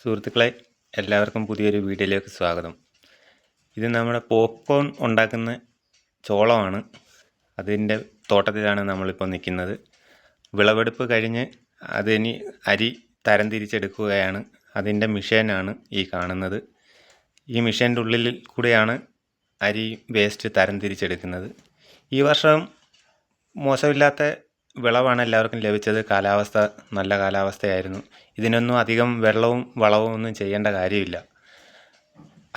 സുഹൃത്തുക്കളെ എല്ലാവർക്കും പുതിയൊരു വീഡിയോയിലേക്ക് സ്വാഗതം. ഇത് നമ്മുടെ പോപ്കോൺ ഉണ്ടാക്കുന്ന ചോളമാണ്. അതിന്റെ തോട്ടത്തിലാണ് നമ്മളിപ്പോൾ നിൽക്കുന്നത്. വിളവെടുപ്പ് കഴിഞ്ഞ് അതിനി അരി തരംതിരിച്ചെടുക്കുകയാണ് അതിന്റെ മിഷനാണ് ഈ കാണുന്നത്. ഈ മിഷന്റെ ഉള്ളിൽ കൂടെയാണ് അരി വേസ്റ്റ് തരംതിരിച്ചെടുക്കുന്നത് ഈ വർഷം മോശമില്ലാത്ത വിളവാണ് എല്ലാവർക്കും ലഭിച്ചത്. കാലാവസ്ഥ നല്ല കാലാവസ്ഥയായിരുന്നു. ഇതിനൊന്നും അധികം വെള്ളവും വളവും ഒന്നും ചെയ്യേണ്ട കാര്യമില്ല.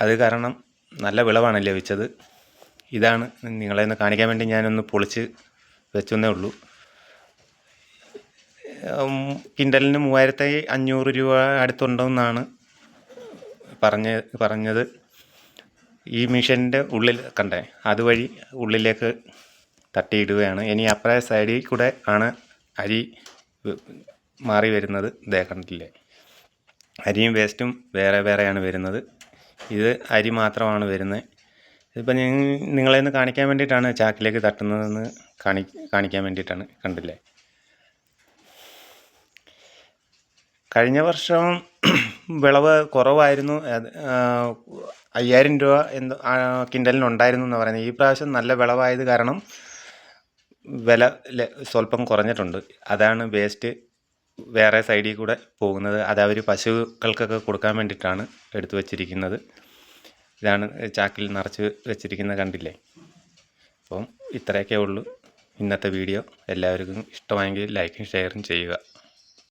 അത് കാരണം നല്ല വിളവാണ് ലഭിച്ചത്. ഇതാണ് നിങ്ങളെ ഒന്ന് കാണിക്കാൻ വേണ്ടി ഞാനൊന്ന് പൊളിച്ച് വെച്ചെന്നേ ഉള്ളൂ. കിൻഡലിന് മൂവായിരത്തി അഞ്ഞൂറ് രൂപ അടുത്തുണ്ടെന്നാണ് പറഞ്ഞ പറഞ്ഞത്. ഈ മിഷന്റെ ഉള്ളിൽ കണ്ടേ അതുവഴി ഉള്ളിലേക്ക് തട്ടിയിടുകയാണ്. ഇനി അപ്പുറ സൈഡിൽ കൂടെ ആണ് അരി മാറി വരുന്നത്. ദേ കണ്ടില്ലേ അരിയും വേസ്റ്റും വേറെ വേറെയാണ് വരുന്നത്. ഇത് അരി മാത്രമാണ് വരുന്നത്. ഇതിപ്പോൾ നിങ്ങളെ ഒന്ന് കാണിക്കാൻ വേണ്ടിയിട്ടാണ് ചാക്കിലേക്ക് തട്ടുന്നതെന്ന് കാണി കാണിക്കാൻ വേണ്ടിയിട്ടാണ്. കണ്ടില്ലേ? കഴിഞ്ഞ വർഷം വിളവ് കുറവായിരുന്നു. അയ്യായിരം രൂപ എന്തോ കിൻഡലിനുണ്ടായിരുന്നു എന്ന് പറയുന്നത്. ഈ പ്രാവശ്യം നല്ല വിളവായത് കാരണം വില സ്വല്പം കുറഞ്ഞിട്ടുണ്ട്. അതാണ് വേസ്റ്റ് വേറെ സൈഡിൽ കൂടെ പോകുന്നത്. അത് അവർ പശുക്കൾക്കൊക്കെ കൊടുക്കാൻ വേണ്ടിയിട്ടാണ് എടുത്തു വച്ചിരിക്കുന്നത്. ഇതാണ് ചാക്കിൽ നിറച്ച് വെച്ചിരിക്കുന്നത് കണ്ടില്ലേ? അപ്പം ഇത്രയൊക്കെ ഉള്ളൂ ഇന്നത്തെ വീഡിയോ. എല്ലാവർക്കും ഇഷ്ടമായെങ്കിൽ ലൈക്കും ഷെയറും ചെയ്യുക.